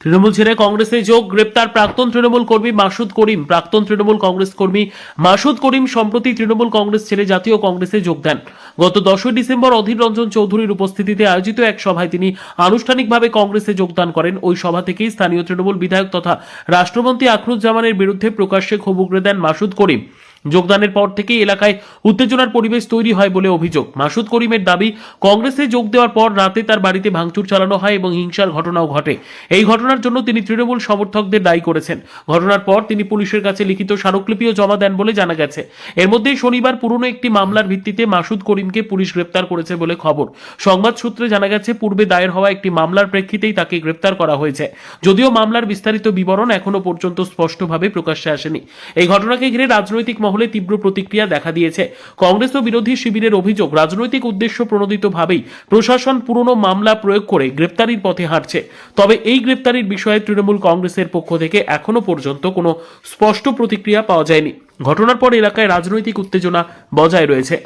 তৃণমূল ছেড়ে কংগ্রেসে যোগ, গ্রেপ্তার প্রাক্তন তৃণমূল কর্মী মাসুদ করিম। প্রাক্তন তৃণমূল কংগ্রেস কর্মী মাসুদ করিম সম্প্রতি তৃণমূল কংগ্রেস ছেড়ে জাতীয় কংগ্রেসে যোগ দেন। গত দশই ডিসেম্বর অধীর রঞ্জন চৌধুরীর উপস্থিতিতে আয়োজিত এক সভায় তিনি আনুষ্ঠানিকভাবে কংগ্রেসে যোগদান করেন। ওই সভা থেকেই স্থানীয় তৃণমূল বিধায়ক তথা রাষ্ট্রমন্ত্রী আখরুজ্জামানের বিরুদ্ধে প্রকাশ্যে ক্ষোভ উগড়ে দেন মাসুদ করিম। যোগদানের পর থেকেই এলাকায় উত্তেজনার পরিবেশ তৈরি হয় বলে অভিযোগ। মাসুদ করিমের দাবি, কংগ্রেসে যোগ দেওয়ার পর রাতে তার বাড়িতে ভাঙচুর চালানো হয় এবং হিংসার ঘটনাও ঘটে। এই ঘটনার জন্য তিনি তৃণমূল সমর্থকদের দায়ী করেছেন। ঘটনার পর তিনি পুলিশের কাছে লিখিত স্মারকলিপিও জমা দেন বলে জানা গেছে। এর মধ্যেই শনিবার পুরনো একটি মামলার ভিত্তিতে মাসুদ করিমকে পুলিশ গ্রেপ্তার করেছে বলে খবর। সংবাদ সূত্রে জানা গেছে, পূর্বে দায়ের হওয়া একটি মামলার প্রেক্ষিতেই তাকে গ্রেপ্তার করা হয়েছে। যদিও মামলার বিস্তারিত বিবরণ এখনও পর্যন্ত স্পষ্টভাবে প্রকাশ্যে আসেনি। এই ঘটনাকে ঘিরে রাজনৈতিক মহলে তীব্র প্রতিক্রিয়া দেখা দিয়েছে। কংগ্রেস ও বিরোধী শিবিরের অভিযোগ রাজনৈতিক উদ্দেশ্য প্রণোদিতভাবেই প্রশাসন পুরনো মামলা প্রয়োগ করে গ্রেপ্তারির পথে হাঁটছে। তবে এই গ্রেপ্তারির বিষয়ে তৃণমূল কংগ্রেসের পক্ষ থেকে এখনও পর্যন্ত কোনো স্পষ্ট প্রতিক্রিয়া পাওয়া যায়নি। ঘটনার পর এলাকায় রাজনৈতিক উত্তেজনা বজায় রয়েছে।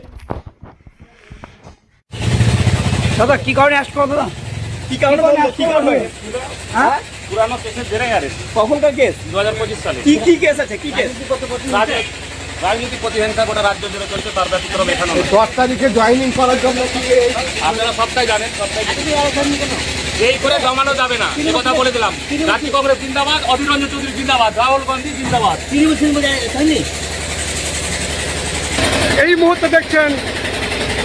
দাদা কি কারণে আসছো দাদা কি কারণে? কি কারণে হ্যাঁ? পুরানো কেসের জেরে অ্যারেস্ট কখনকার কেস? দু হাজার পঁচিশ সালে। কি কি কেস আছে? কি কেস? রাজ- রাজনীতি প্রতিহিংসা গোটা রাজ্য জুড়ে চলছে তার ব্যতিক্রম এখানে দশ তারিখে জয়েনিং করার জন্য এই- আপনারা সবটাই জানেন সবটাই এই করে জমানো যাবে না এই কথা বলে দিলাম। জাতীয় কংগ্রেস জিন্দাবাদ অধীর রঞ্জন চৌধুরী জিন্দাবাদ রাহুল গান্ধী জিন্দাবাদ। এই মুহূর্তে দেখছেন